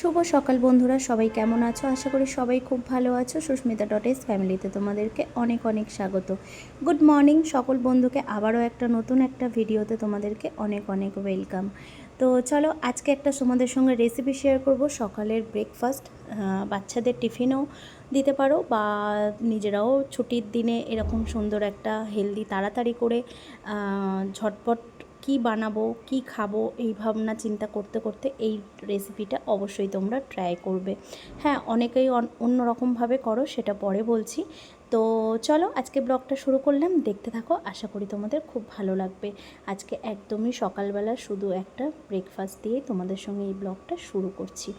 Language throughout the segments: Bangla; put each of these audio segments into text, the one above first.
শুভ সকাল বন্ধুরা, সবাই কেমন আছো? আশা করি সবাই খুব ভালো আছো। সুস্মিতা ডট এস ফ্যামিলিতে তোমাদেরকে অনেক অনেক স্বাগত। গুড মর্নিং সকল বন্ধুকে আবারও একটা নতুন একটা ভিডিওতে তোমাদেরকে অনেক অনেক ওয়েলকাম তো চলো, আজকে একটা তোমাদের সঙ্গে রেসিপি শেয়ার করব। সকালের ব্রেকফাস্ট বাচ্চাদের টিফিনও দিতে পারো বা নিজেরাও ছুটির দিনে এরকম সুন্দর একটা হেলদি তাড়াতাড়ি করে ঝটপট কি বানাবো, কি খাব, এই ভাবনা চিন্তা করতে করতে এই রেসিপিটা অবশ্যই তোমরা ট্রাই করবে। হ্যাঁ অনেকেই অন- অন্যরকমভাবে করো, সেটা পরে বলছি। তো চলো, আজকে ব্লগটা শুরু করলাম। দেখতে থাকো, আশা করি তোমাদের খুব ভালো লাগবে। আজকে একদমই সকালবেলা শুধু একটা ব্রেকফাস্ট দিয়ে তোমাদের সঙ্গে এই ব্লগটা শুরু করছি।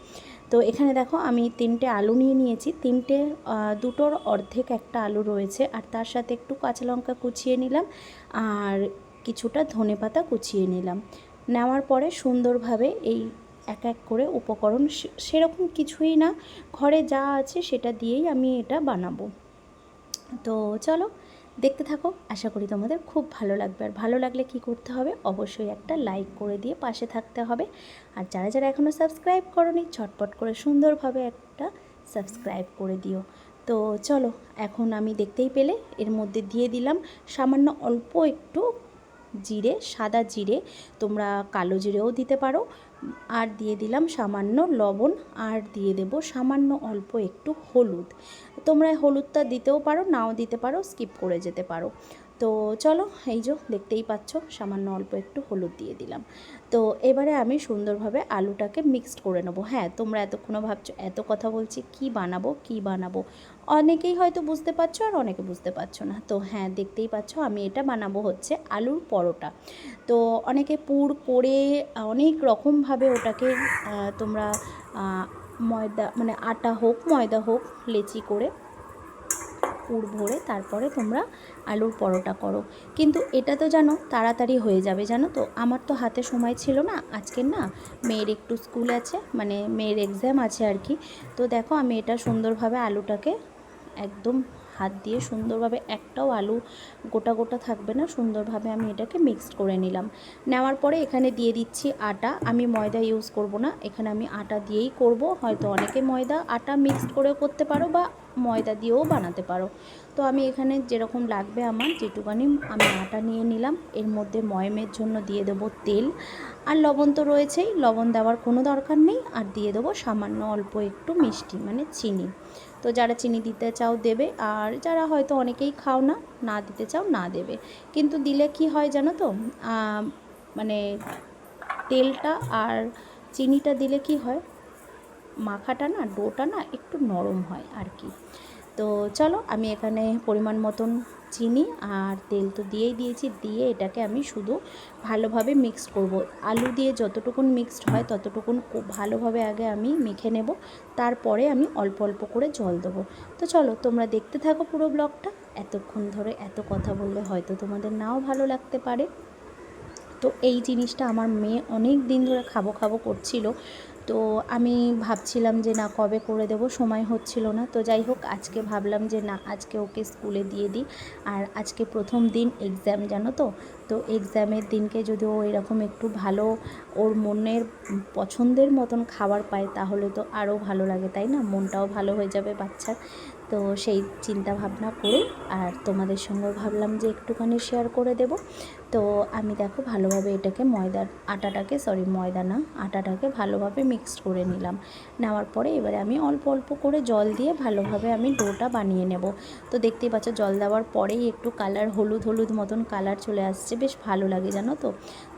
তো এখানে দেখো, আমি তিনটে আলু নিয়ে নিয়েছি। তিনটে দুটোর অর্ধেক একটা আলু রয়েছে। আর তার সাথে একটু কাঁচা লঙ্কা কুচিয়ে নিলাম। আর কিছুটা ধনেপাতা কুচিয়ে নিলাম। নেওয়ার পরে সুন্দরভাবে এই এক এক করে উপকরণ সেরকম কিছুই না। ঘরে যা আছে সেটা দিয়েই আমি এটা বানাবো। তো চলো, দেখতে থাকো। আশা করি তোমাদের খুব ভালো লাগবে। আর ভালো লাগলে কি করতে হবে? অবশ্যই একটা লাইক করে দিয়ে পাশে থাকতে হবে। আর যারা যারা এখনও সাবস্ক্রাইব করনি, ঝটপট করে সুন্দরভাবে একটা সাবস্ক্রাইব করে দিও। তো চলো, এখন আমি দেখতেই পেলে। এর মধ্যে দিয়ে দিলাম সামান্য অল্প একটু জিরে, সাদা জিরে তোমরা কালো জিরেও দিতে পারো। আর দিয়ে দিলাম সামান্য লবণ আর দিয়ে দেব সামান্য অল্প একটু হলুদ। তোমরা হলুদটা দিতেও পারো, নাও দিতে পারো, স্কিপ করে যেতে পারো। তো চলো, এই যে দেখতেই পাচ্ছ, সামান্য অল্প একটু হলুদ দিয়ে দিলাম। তো এবারে আমি সুন্দরভাবে আলুটাকে মিক্সড করে নেব। হ্যাঁ তোমরা এতক্ষণও ভাবছ, এত কথা বলছি, কি বানাবো কি বানাবো? অনেকেই হয়তো বুঝতে পারছ আর অনেকে বুঝতে পারছ না। তো হ্যাঁ দেখতেই পাচ্ছ, আমি এটা বানাবো হচ্ছে আলুর পরোটা। তো অনেকে পুর করে, অনেক রকমভাবে ওটাকে তোমরা ময়দা মানে আটা হোক, ময়দা হোক, লেচি করে পুর ভরে তারপরে তোমরা আলুর পরোটা করো। কিন্তু এটা তো জানো, তাড়াতাড়ি হয়ে যাবে জানো তো? আমার তো হাতে সময় ছিল না, আজকের না মেয়ের একটু স্কুল আছে মানে মেয়ের এক্সাম আছে আর কি। তো দেখো আমি এটা সুন্দরভাবে আলুটাকে একদম হাত দিয়ে সুন্দরভাবে একটাও আলু গোটা গোটা থাকবে না, সুন্দরভাবে আমি এটাকে মিক্সড করে নিলাম। নেওয়ার পরে এখানে দিয়ে দিচ্ছি আটা। আমি ময়দা ইউজ করব না, এখানে আমি আটা দিয়েই করব। হয়তো অনেকে ময়দা, আটা মিক্সড করেও করতে পারো বা ময়দা দিয়েও বানাতে পারো। তো আমি এখানে যেরকম লাগবে আমার যেটুকানি আমি আটা নিয়ে নিলাম। এর মধ্যে ময়মের জন্য দিয়ে দেবো তেল। আর লবণ তো রয়েছেই, লবণ দেওয়ার কোনো দরকার নেই। আর দিয়ে দেবো সামান্য অল্প একটু মিষ্টি মানে চিনি। তো যারা চিনি দিতে চাও দেবে, আর যারা হয়তো অনেকেই খাও না না দিতে চাও না দেবে। কিন্তু দিলে কি হয় জানো তো? মানে তেলটা আর চিনিটা দিলে কি হয়? মাখাটা না, ডোটা না একটু নরম হয় আর কি। তো চলো আমি এখানে পরিমাণ মতন চিনি আর তেল তো দিয়েই দিয়েছি, দিয়ে এটাকে আমি শুধু ভালোভাবে মিক্সড করব। আলু দিয়ে যতটুকুন মিক্সড হয় ততটুকুন ভালোভাবে আগে আমি মেখে নেব, তারপরে আমি অল্প অল্প করে জল দেবো। তো চলো তোমরা দেখতে থাকো পুরো ব্লগটা। এতক্ষণ ধরে এত কথা বললে হয়তো তোমাদের নাও ভালো লাগতে পারে। তো এই জিনিসটা আমার মেয়ে অনেক দিন ধরে খাব খাব করছিল। তো আমি ভাবছিলাম যে না, কবে করে দেব? সময় হচ্ছিল না। তো যাই হোক, আজকে ভাবলাম যে না, আজকে ওকে স্কুলে দিয়ে দিই। আর আজকে প্রথম দিন এক্সাম জানো তো? তো এক্সামের দিনকে যদি ও এরকম একটু ভালো ওর মনের পছন্দের মতন খাবার পায়, তাহলে তো আরও ভালো লাগে, তাই না? মনটাও ভালো হয়ে যাবে বাচ্চার। তো সেই চিন্তা ভাবনা করে আর তোমাদের সঙ্গেও ভাবলাম যে একটুখানি শেয়ার করে দেব। তো আমি দেখো ভালোভাবে এটাকে ময়দার আটাটাকে সরি ময়দা না, আটাটাকে ভালোভাবে মিক্সড করে নিলাম। নেওয়ার পরে এবারে আমি অল্প অল্প করে জল দিয়ে ভালোভাবে আমি ডোটা বানিয়ে নেব। তো দেখতেই পাচ্ছ, জল দেওয়ার পরেই একটু কালার হলুদ হলুদ মতন কালার চলে আসছে। বেশ ভালো লাগে, জানো তো?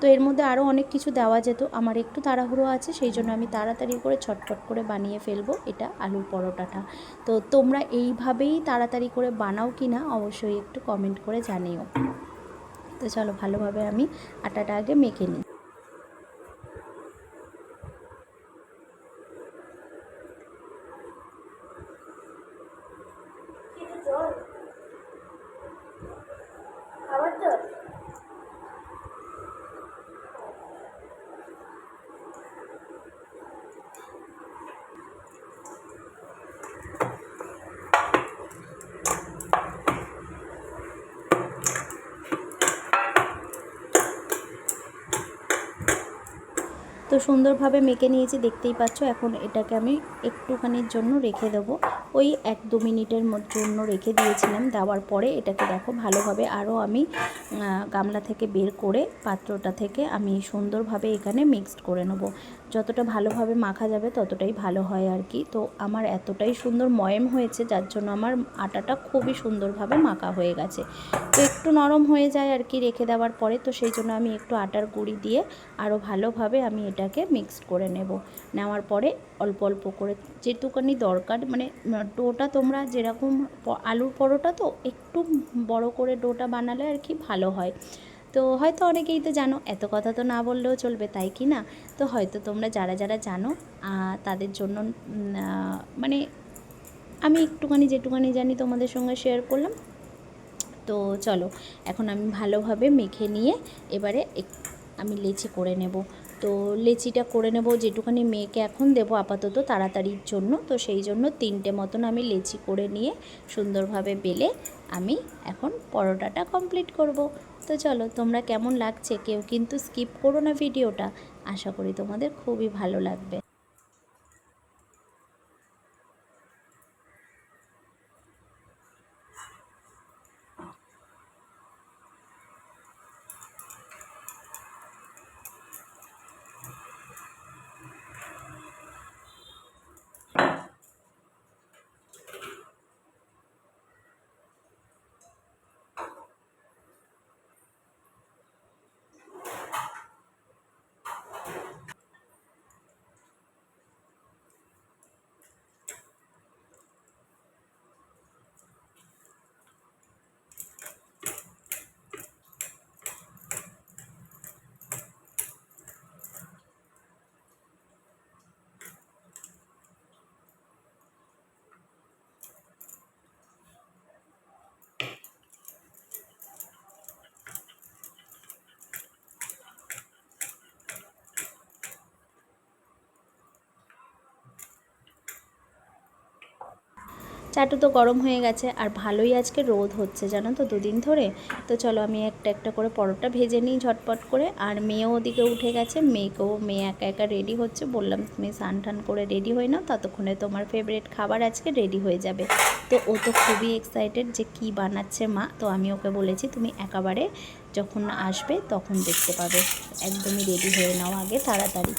তো এর মধ্যে আরও অনেক কিছু দেওয়া যেত। আমার একটু তাড়াহুড়ো আছে, সেই জন্য আমি তাড়াতাড়ি করে ছটফট করে বানিয়ে ফেলব এটা আলুর পরোটাটা। তো তোমরা এইভাবেই তাড়াতাড়ি করে বানাও কি না অবশ্যই একটু কমেন্ট করে জানিও। তো চলো ভালোভাবে আমি আটাটা আগে মেখে নিই। তো সুন্দরভাবে মেখে নিয়েছি, দেখতেই পাচ্ছ। এখন এটাকে আমি একটুখানির জন্য রেখে দেব। ওই এক দু মিনিটের জন্য রেখে দিয়েছিলাম। দেওয়ার পরে এটাকে দেখো ভালোভাবে আরও আমি গামলা থেকে বের করে পাত্রটা থেকে আমি সুন্দরভাবে এখানে মিক্সড করে নেব। যতটা ভালোভাবে মাখা যাবে ততটাই ভালো হয় আর কি। তো আমার এতটাই সুন্দর ময়েম হয়েছে, যার জন্য আমার আটাটা খুবই সুন্দরভাবে মাখা হয়ে গেছে। তো একটু নরম হয়ে যায় আর কি রেখে দেওয়ার পরে, তো সেই জন্য আমি একটু আটার গুঁড়ি দিয়ে আরও ভালোভাবে আমি এটাকে মিক্সড করে নেব। নেওয়ার পরে অল্প অল্প করে যেটুকানি দরকার মানে ডোটা তোমরা যেরকম আলুর পরোটা তো একটু বড় করে ডোটা বানালে আর কি ভালো হয়। তো হয়তো অনেকেই তো জানো, এত কথা তো না বললেও চলবে, তাই কি না? তো হয়তো তোমরা যারা যারা জানো তাদের জন্য মানে আমি একটুখানি যেটুখানি জানি তোমাদের সঙ্গে শেয়ার করলাম। তো চলো, এখন আমি ভালোভাবে মেখে নিয়ে এবারে আমি লেচি করে নেব। তো লেচিটা করে নেব, যেটুখানি মেয়েকে এখন দেব আপাতত তাড়াতাড়ির জন্য। তো সেই জন্য তিনটে মতন আমি লেচি করে নিয়ে সুন্দরভাবে বেলে আমি এখন পরোটাটা কমপ্লিট করব। তো চলো, তোমরা কেমন লাগছে? কেউ কিন্তু স্কিপ করো না ভিডিওটা আশা করি তোমাদের খুবই ভালো লাগবে। চাটু তো গরম হয়ে গেছে আর ভালোই আজকে রোদ হচ্ছে, জানো তো, দুদিন ধরে। তো চলো আমি একটা একটা করে পরোটা ভেজে নিই ঝটপট করে। আর মেয়েও ওদিকে উঠে গেছে, মেয়েকেও, মেয়ে একা একা রেডি হচ্ছে। বললাম, তুমি স্নান টান করে রেডি হয়ে নাও, ততক্ষণে তোমার ফেভারিট খাবার আজকে রেডি হয়ে যাবে। তো ও তো খুবই এক্সাইটেড যে কি বানাচ্ছে মা। তো আমি ওকে বলেছি, তুমি একেবারে যখন আসবে তখন দেখতে পাবে। একদমই রেডি হয়ে নাও আগে তাড়াতাড়ি।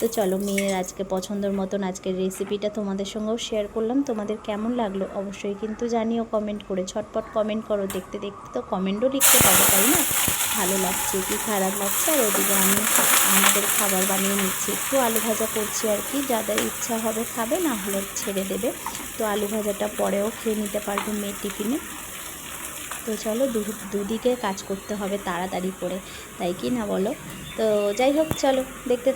তো চলো মেয়ের আজকে পছন্দের মতন আজকের রেসিপিটা তোমাদের সঙ্গেও শেয়ার করলাম। তোমাদের কেমন লাগল অবশ্যই কিন্তু জানিও কমেন্ট করে। ছটপট কমেন্ট করো। দেখতে দেখতে তো কমেন্টও লিখতে পারো তাই না? ভালো লাগছে কি খারাপ লাগছে? আর ওদিকে আমি আমাদের খাবার বানিয়ে নিচ্ছি। একটু আলু ভাজা করছি আর কি। যাদের ইচ্ছা হবে খাবে, না হলে ছেড়ে দেবে। তো আলু ভাজাটা পরেও খেয়ে নিতে পারবে মেয়ের টিফিনে। তো চলো দুদিকে কাজ করতে হবে তাড়াতাড়ি করে, তাই কি না বলো? তো যাই হোক, চলো দেখতে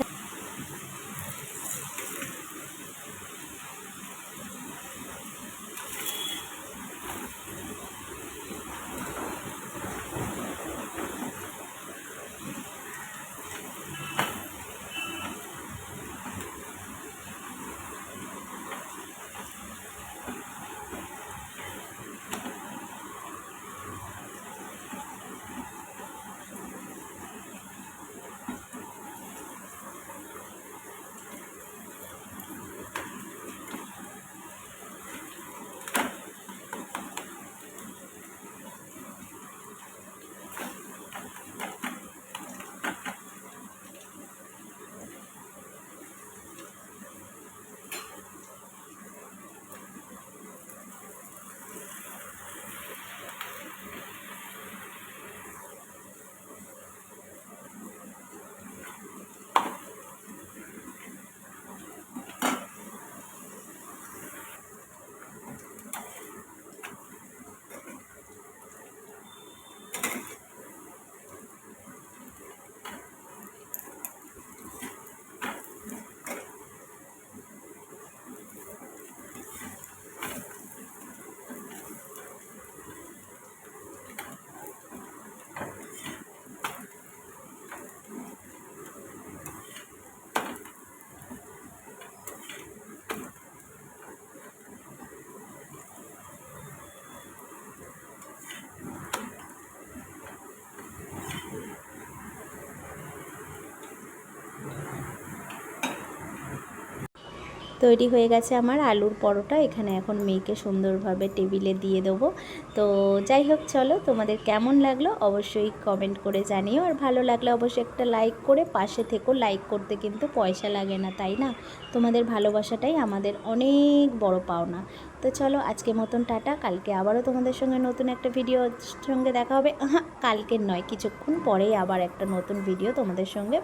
তৈরি হয়ে গেছে আমার আলুর পরোটা। এখানে এখন মেয়েকে সুন্দরভাবে টেবিলে দিয়ে দেবো। তো যাই হোক, চলো তোমাদের কেমন লাগল অবশ্যই কমেন্ট করে জানিও। আর ভালো লাগলে অবশ্যই একটা লাইক করে পাশে থেকো। লাইক করতে কিন্তু পয়সা লাগে না, তাই না? তোমাদের ভালোবাসাটাই আমাদের অনেক বড় পাওনা। তো চলো আজকে মতন টাটা। কালকে আবারও তোমাদের সঙ্গে নতুন একটা ভিডিও সঙ্গে দেখা হবে। হ্যাঁ কালকের নয়, কিছুক্ষণ পরেই আবার একটা নতুন ভিডিও তোমাদের সঙ্গে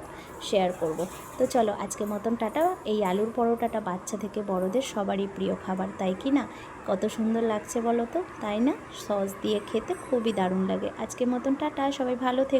শেয়ার করব। তো চলো আজকে মতন টাটা। এই আলুর পরোটাটা বাচ্চা থেকে বড়দের সবারই প্রিয় খাবার, তাই কি না? কত সুন্দর লাগছে বলো তো, তাই না? সস দিয়ে খেতে খুবই দারুণ লাগে। আজকে মতন টাটা, সবাই ভালো থেকে।